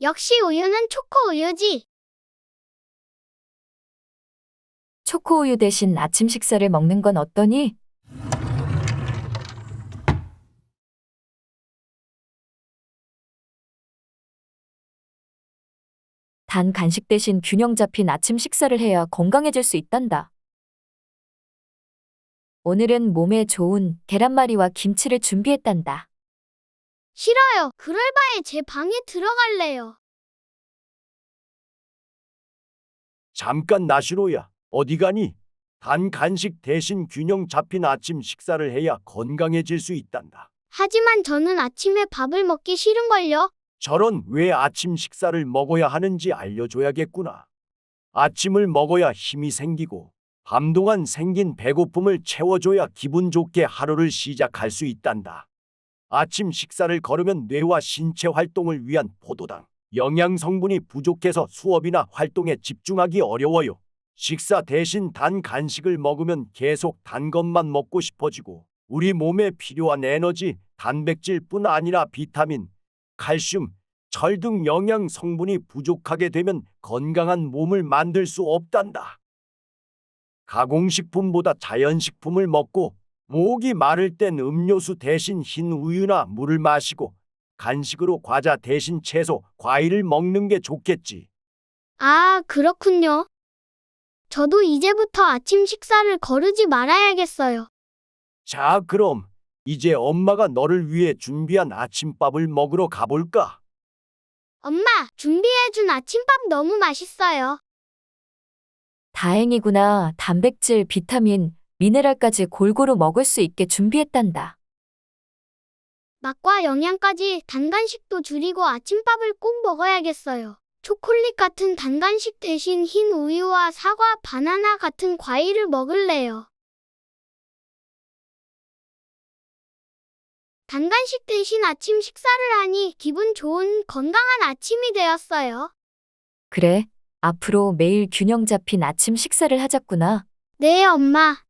역시 우유는 초코 우유지. 초코우유 대신 아침 식사를 먹는 건 어떠니? 단 간식 대신 균형 잡힌 아침 식사를 해야 건강해질 수 있단다. 오늘은 몸에 좋은 계란말이와 김치를 준비했단다. 싫어요. 그럴 바에 제 방에 들어갈래요. 잠깐 나시로야. 어디 가니? 단 간식 대신 균형 잡힌 아침 식사를 해야 건강해질 수 있단다. 하지만 저는 아침에 밥을 먹기 싫은걸요. 저런 왜 아침 식사를 먹어야 하는지 알려줘야겠구나. 아침을 먹어야 힘이 생기고 밤 동안 생긴 배고픔을 채워줘야 기분 좋게 하루를 시작할 수 있단다. 아침 식사를 거르면 뇌와 신체 활동을 위한 포도당, 영양 성분이 부족해서 수업이나 활동에 집중하기 어려워요. 식사 대신 단 간식을 먹으면 계속 단 것만 먹고 싶어지고 우리 몸에 필요한 에너지, 단백질뿐 아니라 비타민, 칼슘, 철 등 영양 성분이 부족하게 되면 건강한 몸을 만들 수 없단다. 가공식품보다 자연식품을 먹고 목이 마를 땐 음료수 대신 흰 우유나 물을 마시고 간식으로 과자 대신 채소, 과일을 먹는 게 좋겠지. 아, 그렇군요. 저도 이제부터 아침 식사를 거르지 말아야겠어요. 자, 그럼 이제 엄마가 너를 위해 준비한 아침밥을 먹으러 가볼까? 엄마, 준비해준 아침밥 너무 맛있어요. 다행이구나. 단백질, 비타민, 미네랄까지 골고루 먹을 수 있게 준비했단다. 맛과 영양까지 단간식도 줄이고 아침밥을 꼭 먹어야겠어요. 초콜릿 같은 단간식 대신 흰 우유와 사과, 바나나 같은 과일을 먹을래요. 단간식 대신 아침 식사를 하니 기분 좋은 건강한 아침이 되었어요. 그래, 앞으로 매일 균형 잡힌 아침 식사를 하자꾸나. 네, 엄마.